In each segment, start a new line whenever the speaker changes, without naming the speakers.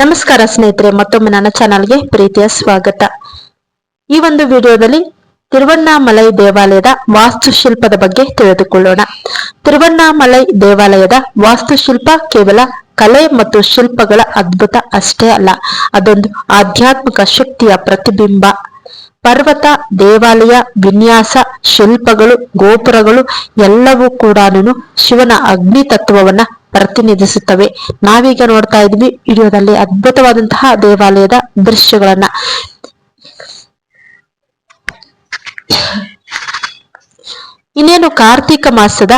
ನಮಸ್ಕಾರ ಸ್ನೇಹಿತರೆ, ಮತ್ತೊಮ್ಮೆ ನನ್ನ ಚಾನಲ್ಗೆ ಪ್ರೀತಿಯ ಸ್ವಾಗತ. ಈ ಒಂದು ವಿಡಿಯೋದಲ್ಲಿ ತಿರುವಣ್ಣಾಮಲೈ ದೇವಾಲಯದ ವಾಸ್ತುಶಿಲ್ಪದ ಬಗ್ಗೆ ತಿಳಿದುಕೊಳ್ಳೋಣ. ತಿರುವಣ್ಣಾಮಲೈ ದೇವಾಲಯದ ವಾಸ್ತುಶಿಲ್ಪ ಕೇವಲ ಕಲೆ ಮತ್ತು ಶಿಲ್ಪಗಳ ಅದ್ಭುತ ಅಷ್ಟೇ ಅಲ್ಲ, ಅದೊಂದು ಆಧ್ಯಾತ್ಮಿಕ ಶಕ್ತಿಯ ಪ್ರತಿಬಿಂಬ. ಪರ್ವತ, ದೇವಾಲಯ, ವಿನ್ಯಾಸ, ಶಿಲ್ಪಗಳು, ಗೋಪುರಗಳು ಎಲ್ಲವೂ ಕೂಡ ಶಿವನ ಅಗ್ನಿ ತತ್ವವನ್ನ ಪ್ರತಿನಿಧಿಸುತ್ತವೆ. ನಾವೀಗ ನೋಡ್ತಾ ಇದ್ವಿ ವಿಡಿಯೋದಲ್ಲಿ ಅದ್ಭುತವಾದಂತಹ ದೇವಾಲಯದ ದೃಶ್ಯಗಳನ್ನ. ಇನ್ನೇನು ಕಾರ್ತಿಕ ಮಾಸದ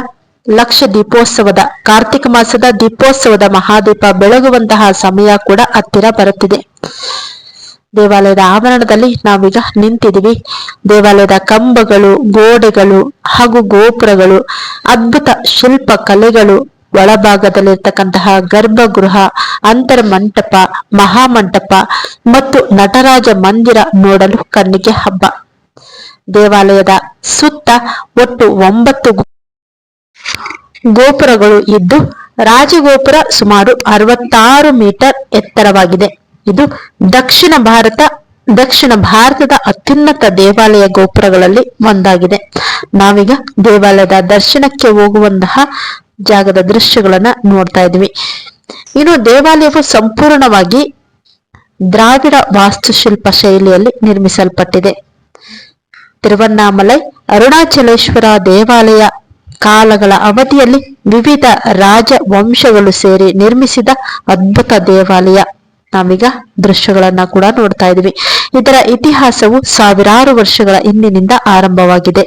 ಲಕ್ಷ ದೀಪೋತ್ಸವದ, ಕಾರ್ತಿಕ ಮಾಸದ ದೀಪೋತ್ಸವದ ಮಹಾದೀಪ ಬೆಳಗುವಂತಹ ಸಮಯ ಕೂಡ ಹತ್ತಿರ ಬರುತ್ತಿದೆ. ದೇವಾಲಯದ ಆವರಣದಲ್ಲಿ ನಾವೀಗ ನಿಂತಿದ್ದೀವಿ. ದೇವಾಲಯದ ಕಂಬಗಳು, ಗೋಡೆಗಳು ಹಾಗೂ ಗೋಪುರಗಳು, ಅದ್ಭುತ ಶಿಲ್ಪ ಕಲೆಗಳು, ಒಳಭಾಗದಲ್ಲಿರ್ತಕ್ಕಂತಹ ಗರ್ಭಗೃಹ ಅಂತರ ಮಂಟಪ ಮಹಾಮಂಟಪ ಮತ್ತು ನಟರಾಜ ಮಂದಿರ ನೋಡಲು ಕಣ್ಣಿಗೆ ಹಬ್ಬ. ದೇವಾಲಯದ ಸುತ್ತ ಒಟ್ಟು ಒಂಬತ್ತು ಗೋಪುರಗಳು ಇದ್ದು ರಾಜಗೋಪುರ ಸುಮಾರು ಅರವತ್ತಾರು ಮೀಟರ್ ಎತ್ತರವಾಗಿದೆ. ಇದು ದಕ್ಷಿಣ ಭಾರತ, ದಕ್ಷಿಣ ಭಾರತದ ಅತ್ಯುನ್ನತ ದೇವಾಲಯ ಗೋಪುರಗಳಲ್ಲಿ ಒಂದಾಗಿದೆ. ನಾವೀಗ ದೇವಾಲಯದ ದರ್ಶನಕ್ಕೆ ಹೋಗುವಂತಹ ಜಾಗದ ದೃಶ್ಯಗಳನ್ನ ನೋಡ್ತಾ ಇದ್ವಿ. ಇನ್ನು ದೇವಾಲಯವು ಸಂಪೂರ್ಣವಾಗಿ ದ್ರಾವಿಡ ವಾಸ್ತುಶಿಲ್ಪ ಶೈಲಿಯಲ್ಲಿ ನಿರ್ಮಿಸಲ್ಪಟ್ಟಿದೆ. ತಿರುವಣ್ಣಾಮಲೈ ಅರುಣಾಚಲೇಶ್ವರ ದೇವಾಲಯ ಕಾಲಗಳ ಅವಧಿಯಲ್ಲಿ ವಿವಿಧ ರಾಜ ವಂಶಗಳು ಸೇರಿ ನಿರ್ಮಿಸಿದ ಅದ್ಭುತ ದೇವಾಲಯ. ನಾವೀಗ ದೃಶ್ಯಗಳನ್ನ ಕೂಡ ನೋಡ್ತಾ ಇದ್ವಿ ಇದರ ಇತಿಹಾಸವು ಸಾವಿರಾರು ವರ್ಷಗಳ ಹಿಂದಿನಿಂದ ಆರಂಭವಾಗಿದೆ.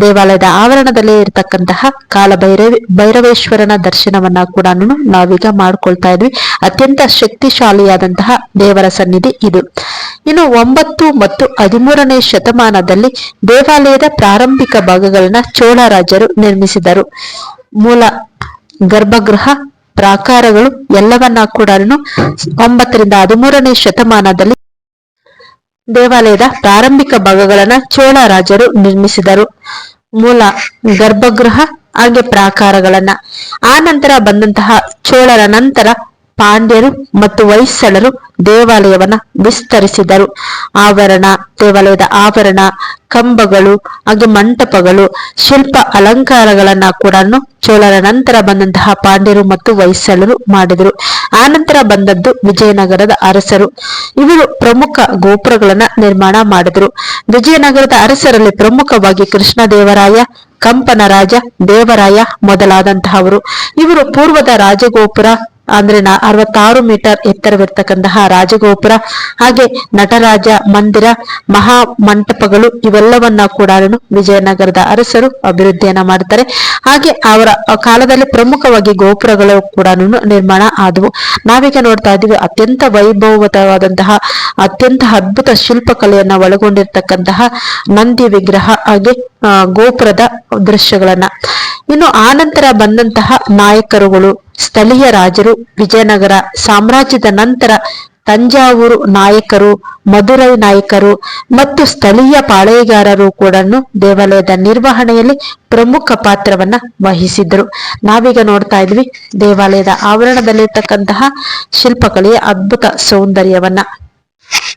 ದೇವಾಲಯದ ಆವರಣದಲ್ಲೇ ಇರತಕ್ಕಂತಹ ಕಾಲ ಭೈರವಿ ಭೈರವೇಶ್ವರನ ದರ್ಶನವನ್ನ ಕೂಡ ನಾವೀಗ ಮಾಡ್ಕೊಳ್ತಾ ಇದ್ವಿ. ಅತ್ಯಂತ ಶಕ್ತಿಶಾಲಿಯಾದಂತಹ ದೇವರ ಸನ್ನಿಧಿ ಇದು. ಇನ್ನು ಒಂಬತ್ತು ಮತ್ತು ಹದಿಮೂರನೇ ಶತಮಾನದಲ್ಲಿ ದೇವಾಲಯದ ಪ್ರಾರಂಭಿಕ ಭಾಗಗಳನ್ನ ಚೋಳ ರಾಜರು ನಿರ್ಮಿಸಿದರು. ಮೂಲ ಗರ್ಭಗೃಹ ಪ್ರಾಕಾರಗಳು ಎಲ್ಲವನ್ನ ಕೂಡ ಒಂಬತ್ತರಿಂದ ಹದಿಮೂರನೇ ಶತಮಾನದಲ್ಲಿ ದೇವಾಲಯದ ಪ್ರಾರಂಭಿಕ ಭಾಗಗಳನ್ನ ಚೋಳ ರಾಜರು ನಿರ್ಮಿಸಿದರು. ಮೂಲ ಗರ್ಭಗೃಹ, ಹಾಗೆ ಪ್ರಾಕಾರಗಳನ್ನ. ಆ ನಂತರ ಬಂದಂತಹ ಚೋಳರ ನಂತರ ಪಾಂಡ್ಯರು ಮತ್ತು ವೈಸಳರು ದೇವಾಲಯವನ್ನ ವಿಸ್ತರಿಸಿದರು. ಆವರಣ, ದೇವಾಲಯದ ಆವರಣ, ಕಂಬಗಳು, ಹಾಗೆ ಮಂಟಪಗಳು, ಶಿಲ್ಪ ಅಲಂಕಾರಗಳನ್ನ ಕೂಡ ಚೋಳರ ನಂತರ ಬಂದಂತಹ ಪಾಂಡ್ಯರು ಮತ್ತು ವೈಸಳರು ಮಾಡಿದರು. ಆನಂತರ ನಂತರ ಬಂದದ್ದು ವಿಜಯನಗರದ ಅರಸರು. ಇವರು ಪ್ರಮುಖ ಗೋಪುರಗಳನ್ನ ನಿರ್ಮಾಣ ಮಾಡಿದರು. ವಿಜಯನಗರದ ಅರಸರಲ್ಲಿ ಪ್ರಮುಖವಾಗಿ ಕೃಷ್ಣ ದೇವರಾಯ ಕಂಪನ ರಾಜ ದೇವರಾಯ ಮೊದಲಾದಂತಹವರು. ಇವರು ಪೂರ್ವದ ರಾಜಗೋಪುರ ಅಂದ್ರೆ ಅರವತ್ತಾರು ಮೀಟರ್ ಎತ್ತರವಿರ್ತಕ್ಕಂತಹ ರಾಜಗೋಪುರ, ಹಾಗೆ ನಟರಾಜ ಮಂದಿರ ಮಹಾ ಮಂಟಪಗಳು ಇವೆಲ್ಲವನ್ನ ಕೂಡ ವಿಜಯನಗರದ ಅರಸರು ಅಭಿವೃದ್ಧಿಯನ್ನ ಮಾಡ್ತಾರೆ. ಹಾಗೆ ಅವರ ಕಾಲದಲ್ಲಿ ಪ್ರಮುಖವಾಗಿ ಗೋಪುರಗಳು ಕೂಡ ನಿರ್ಮಾಣ ಆದವು. ನಾವೀಗ ನೋಡ್ತಾ ಇದ್ದೀವಿ ಅತ್ಯಂತ ವೈಭವತವಾದಂತಹ ಅತ್ಯಂತ ಅದ್ಭುತ ಶಿಲ್ಪಕಲೆಯನ್ನ ಒಳಗೊಂಡಿರ್ತಕ್ಕಂತಹ ನಂದಿ ವಿಗ್ರಹ, ಹಾಗೆ ಗೋಪುರದ ದೃಶ್ಯಗಳನ್ನ. ಇನ್ನು ಆನಂತರ ಬಂದಂತಹ ನಾಯಕರುಗಳು ಸ್ಥಳೀಯ ರಾಜರು, ವಿಜಯನಗರ ಸಾಮ್ರಾಜ್ಯದ ನಂತರ ತಂಜಾವೂರು ನಾಯಕರು ಮಧುರೈ ನಾಯಕರು ಮತ್ತು ಸ್ಥಳೀಯ ಪಾಳೇಗಾರರು ಕೂಡ ದೇವಾಲಯದ ನಿರ್ವಹಣೆಯಲ್ಲಿ ಪ್ರಮುಖ ಪಾತ್ರವನ್ನ ವಹಿಸಿದ್ರು ನಾವೀಗ ನೋಡ್ತಾ ಇದ್ವಿ ದೇವಾಲಯದ ಆವರಣದಲ್ಲಿರ್ತಕ್ಕಂತಹ ಶಿಲ್ಪಕಲೆಯ ಅದ್ಭುತ ಸೌಂದರ್ಯವನ್ನ.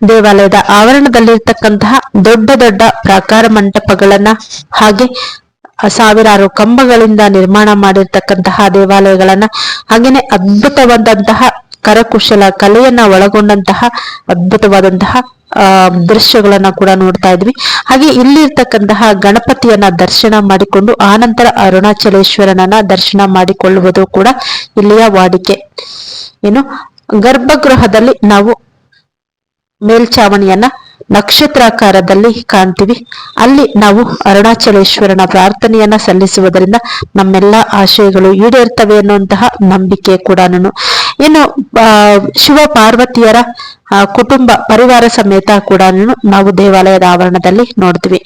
ದೇವಾಲಯದ ಆವರಣದಲ್ಲಿರ್ತಕ್ಕಂತಹ ದೊಡ್ಡ ದೊಡ್ಡ ಪ್ರಾಕಾರ ಮಂಟಪಗಳನ್ನ ಹಾಗೆ ಸಾವಿರಾರು ಕಂಬಗಳಿಂದ ನಿರ್ಮಾಣ ಮಾಡಿರ್ತಕ್ಕಂತಹ ದೇವಾಲಯಗಳನ್ನ, ಹಾಗೇನೆ ಅದ್ಭುತವಾದಂತಹ ಕರಕುಶಲ ಕಲೆಯನ್ನ ಒಳಗೊಂಡಂತಹ ಅದ್ಭುತವಾದಂತಹ ದೃಶ್ಯಗಳನ್ನ ಕೂಡ ನೋಡ್ತಾ ಇದ್ವಿ. ಹಾಗೆ ಇಲ್ಲಿರ್ತಕ್ಕಂತಹ ಗಣಪತಿಯನ್ನ ದರ್ಶನ ಮಾಡಿಕೊಂಡು ಆನಂತರ ಅರುಣಾಚಲೇಶ್ವರನನ್ನ ದರ್ಶನ ಮಾಡಿಕೊಳ್ಳುವುದು ಕೂಡ ಇಲ್ಲಿಯ ವಾಡಿಕೆ. ಏನು, ಗರ್ಭಗೃಹದಲ್ಲಿ ನಾವು ಮೇಲ್ಚಾವಣಿಯನ್ನ ನಕ್ಷತ್ರಾಕಾರದಲ್ಲಿ ಕಾಣ್ತೀವಿ. ಅಲ್ಲಿ ನಾವು ಅರುಣಾಚಲೇಶ್ವರನ ಪ್ರಾರ್ಥನೆಯನ್ನ ಸಲ್ಲಿಸುವುದರಿಂದ ನಮ್ಮೆಲ್ಲ ಆಶಯಗಳು ಈಡೇರ್ತವೆ ಅನ್ನುವಂತಹ ನಂಬಿಕೆ ಕೂಡ ಇನ್ನು ಶಿವ ಪಾರ್ವತಿಯರ ಕುಟುಂಬ ಪರಿವಾರ ಸಮೇತ ಕೂಡ ನಾವು ದೇವಾಲಯದ ಆವರಣದಲ್ಲಿ ನೋಡ್ತೀವಿ.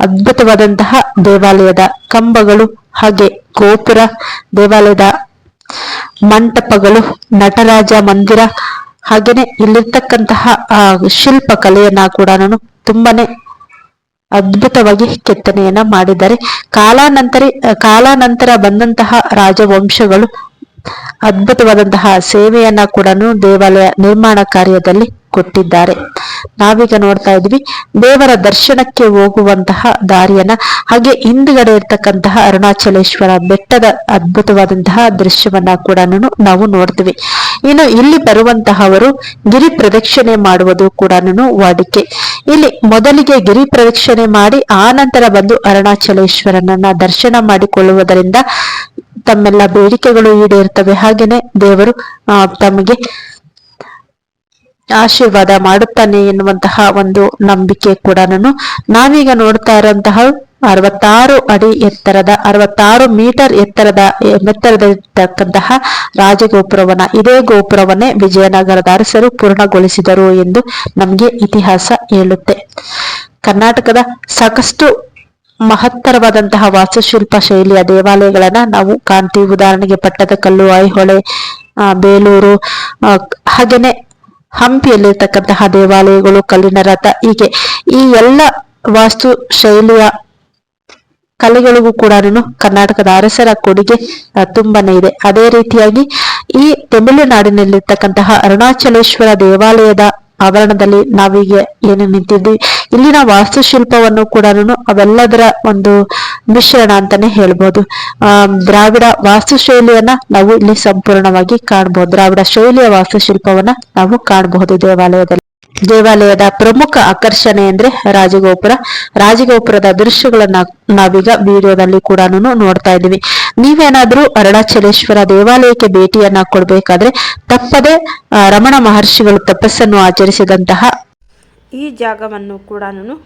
ಅದ್ಭುತವಾದಂತಹ ದೇವಾಲಯದ ಕಂಬಗಳು ಹಾಗೆ ಗೋಪುರ, ದೇವಾಲಯದ ಮಂಟಪಗಳು, ನಟರಾಜ ಮಂದಿರ ಹಾಗೇನೆ ಇಲ್ಲಿರ್ತಕ್ಕಂತಹ, ಆ ಶಿಲ್ಪ ಕಲೆಯನ್ನ ಕೂಡ ನಾನು ತುಂಬಾನೇ ಅದ್ಭುತವಾಗಿ ಕೆತ್ತನೆಯನ್ನ ಮಾಡಿದ್ದಾರೆ. ಕಾಲಾನಂತರ ಕಾಲಾನಂತರ ಬಂದಂತಹ ರಾಜವಂಶಗಳು ಅದ್ಭುತವಾದಂತಹ ಸೇವೆಯನ್ನ ಕೂಡ ದೇವಾಲಯ ನಿರ್ಮಾಣ ಕಾರ್ಯದಲ್ಲಿ ಕೊಟ್ಟಿದ್ದಾರೆ. ನಾವೀಗ ನೋಡ್ತಾ ಇದ್ವಿ ದೇವರ ದರ್ಶನಕ್ಕೆ ಹೋಗುವಂತಹ ದಾರಿಯನ್ನ, ಹಾಗೆ ಹಿಂದ್ಗಡೆ ಇರ್ತಕ್ಕಂತಹ ಅರುಣಾಚಲೇಶ್ವರ ಬೆಟ್ಟದ ಅದ್ಭುತವಾದಂತಹ ದೃಶ್ಯವನ್ನ ಕೂಡ ನಾವು ನೋಡ್ತೀವಿ. ಇನ್ನು ಇಲ್ಲಿ ಬರುವಂತಹವರು ಗಿರಿ ಪ್ರದಕ್ಷಿಣೆ ಮಾಡುವುದು ಕೂಡ ವಾಡಿಕೆ. ಇಲ್ಲಿ ಮೊದಲಿಗೆ ಗಿರಿ ಪ್ರದಕ್ಷಿಣೆ ಮಾಡಿ, ಆ ನಂತರ ಬಂದು ಅರುಣಾಚಲೇಶ್ವರನನ್ನ ದರ್ಶನ ಮಾಡಿಕೊಳ್ಳುವುದರಿಂದ ತಮ್ಮೆಲ್ಲ ಬೇಡಿಕೆಗಳು ಈಡೇರ್ತವೆ. ಹಾಗೇನೆ ದೇವರು ತಮಗೆ ಆಶೀರ್ವಾದ ಮಾಡುತ್ತಾನೆ ಎನ್ನುವಂತಹ ಒಂದು ನಂಬಿಕೆ ಕೂಡ ನಾವೀಗ ನೋಡ್ತಾ ಇರುವಂತಹ ಅರವತ್ತಾರು ಅಡಿ ಎತ್ತರದ, ಅರವತ್ತಾರು ಮೀಟರ್ ಎತ್ತರದ, ಎತ್ತರದಲ್ಲಿರ್ತಕ್ಕಂತಹ ರಾಜಗೋಪುರವನ್ನ, ಇದೇ ಗೋಪುರವನ್ನೇ ವಿಜಯನಗರದ ಅರಸರು ಪೂರ್ಣಗೊಳಿಸಿದರು ಎಂದು ನಮಗೆ ಇತಿಹಾಸ ಹೇಳುತ್ತೆ. ಕರ್ನಾಟಕದ ಸಾಕಷ್ಟು ಮಹತ್ತರವಾದಂತಹ ವಾಸ್ತುಶಿಲ್ಪ ಶೈಲಿಯ ದೇವಾಲಯಗಳನ್ನ ನಾವು ಕಾಣ್ತೀವಿ. ಉದಾಹರಣೆಗೆ ಪಟ್ಟದಕಲ್ಲು, ಐಹೊಳೆ ಬೇಲೂರು ಹಾಗೇನೆ ಹಂಪಿಯಲ್ಲಿರ್ತಕ್ಕಂತಹ ದೇವಾಲಯಗಳು, ಕಲ್ಲಿನ ರಥ, ಹೀಗೆ ಈ ಎಲ್ಲ ವಾಸ್ತು ಶೈಲಿಯ ಕಲೆಗಳಿಗೂ ಕೂಡ ಕರ್ನಾಟಕದ ಅರಸರ ಕೊಡುಗೆ ತುಂಬಾನೇ ಇದೆ. ಅದೇ ರೀತಿಯಾಗಿ ಈ ತಮಿಳುನಾಡಿನಲ್ಲಿರ್ತಕ್ಕಂತಹ ಅರುಣಾಚಲೇಶ್ವರ ದೇವಾಲಯದ ಆವರಣದಲ್ಲಿ ನಾವೀಗ ಏನು ನಿಂತಿದ್ವಿ. ಇಲ್ಲಿನ ವಾಸ್ತುಶಿಲ್ಪವನ್ನು ಕೂಡ ಅವೆಲ್ಲದರ ಒಂದು ಮಿಶ್ರಣ ಅಂತಾನೆ ಹೇಳ್ಬೋದು. ಆ, ದ್ರಾವಿಡ ವಾಸ್ತುಶೈಲಿಯನ್ನ ನಾವು ಇಲ್ಲಿ ಸಂಪೂರ್ಣವಾಗಿ ಕಾಣಬಹುದು ದ್ರಾವಿಡ ಶೈಲಿಯ ವಾಸ್ತುಶಿಲ್ಪವನ್ನ ನಾವು ಕಾಣಬಹುದು ದೇವಾಲಯದಲ್ಲಿ. ದೇವಾಲಯದ ಪ್ರಮುಖ ಆಕರ್ಷಣೆ ಅಂದ್ರೆ ರಾಜಗೋಪುರ. ರಾಜಗೋಪುರದ ದೃಶ್ಯಗಳನ್ನ ನಾವೀಗ ವಿಡಿಯೋದಲ್ಲಿ ಕೂಡ ನೋಡ್ತಾ ಇದ್ದೀವಿ. ನೀವೇನಾದ್ರೂ ಅರುಣಾಚಲೇಶ್ವರ ದೇವಾಲಯಕ್ಕೆ ಭೇಟಿಯನ್ನ ಕೊಡ್ಬೇಕಾದ್ರೆ ತಪ್ಪದೆ ರಮಣ ಮಹರ್ಷಿಗಳು ತಪಸ್ಸನ್ನು ಆಚರಿಸಿದಂತಹ
ಈ ಜಾಗವನ್ನು ಕೂಡ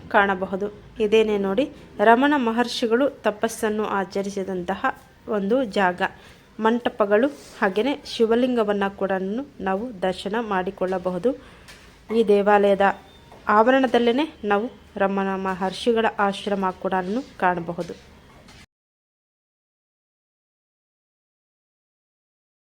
ಕಾಣಬಹುದು. ಇದೇನೆ ನೋಡಿ, ರಮಣ ಮಹರ್ಷಿಗಳು ತಪಸ್ಸನ್ನು ಆಚರಿಸಿದಂತಹ ಒಂದು ಜಾಗ. ಮಂಟಪಗಳು ಹಾಗೆಯೇ ಶಿವಲಿಂಗವನ್ನು ಕೂಡ ನಾವು ದರ್ಶನ ಮಾಡಿಕೊಳ್ಳಬಹುದು. ಈ ದೇವಾಲಯದ ಆವರಣದಲ್ಲೇ ನಾವು ರಮಣ ಮಹರ್ಷಿಗಳ ಆಶ್ರಮ ಕೂಡ ಕಾಣಬಹುದು.